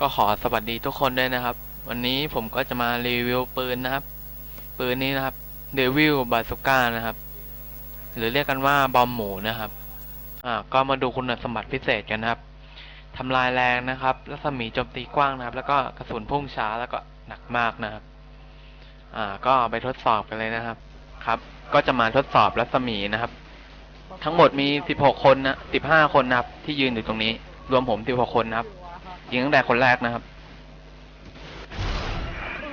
ก็ขอสวัสดีทุกคนด้วยนะครับ วันนี้ผมก็จะมารีวิวปืนนะครับ ปืนนี้นะครับเดวิลบา z ูก้านะครับ หรือเรียกกันว่าบอมหมูนะครับ อ่า ก็มาดูคุณสมบัติพิเศษกันนะครับทำลายแรงนะครับรัศมีโจมตีกว้างนะครับ แล้วก็กระสุนพุ่งช้าแล้วก็หนักมากนะครับ อ่า ก็ไปทดสอบกันเลยนะครับ ครับ ก็จะมาทดสอบรัศมีนะครับ ทั้งหมดมี 16 คนนะ 15 คนนะครับ ที่ยืนอยู่ตรงนี้ รวมผม 16 คนนะครับ ยิงตั้งแต่คนแรกนะครับ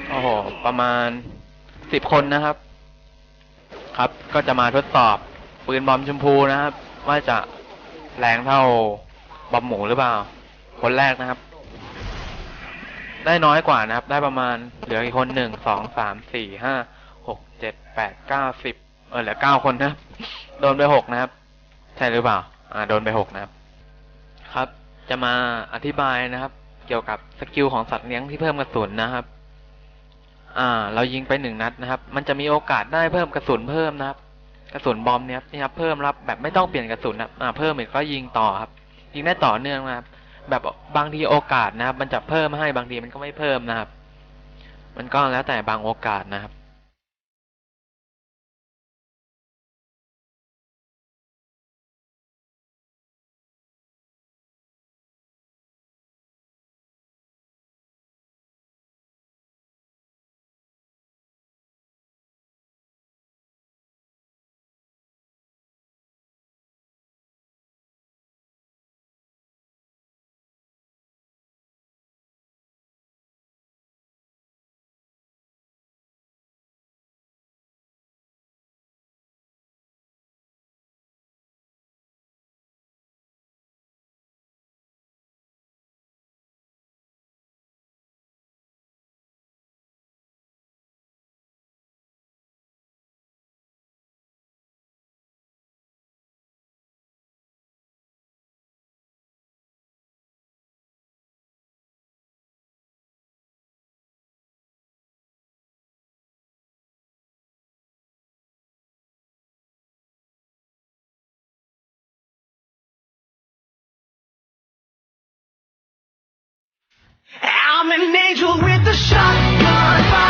โอ้โห ประมาณ10คนนะครับ ครับ ก็จะมาทดสอบปืนบอมชมพูนะครับ ว่าจะแรงเท่าบอมหมูหรือเปล่า คนแรกนะครับ ได้น้อยกว่านะครับ ได้ประมาณเหลืออีกคนหนึ่งสองสามสี่ห้าหกเจ็ดแปดเก้าสิบเออเหลือเก้าคนนะโดนไปหกนะครับ ใช่หรือเปล่า อ่า โดนไปหกนะครับ ครับ จะมาอธิบายนะครับ เกี่ยวกับสกิลของสัตว์เลี้ยงที่เพิ่มกระสุนนะครับ อ่า เรายิงไปหนึ่งนัดนะครับ มันจะมีโอกาสได้เพิ่มกระสุนเพิ่มนะครับ กระสุนบอมเนี่ยนี่ครับเพิ่มรับแบบไม่ต้องเปลี่ยนกระสุนนะอ่าเพิ่มอีกก็ยิงต่อครับ ยิงได้ต่อเนื่องนะครับ แบบบางทีโอกาสนะครับ มันจะเพิ่มให้บางทีมันก็ไม่เพิ่มนะครับ มันก็แล้วแต่บางโอกาสนะครับ I'm an angel with a shotgun.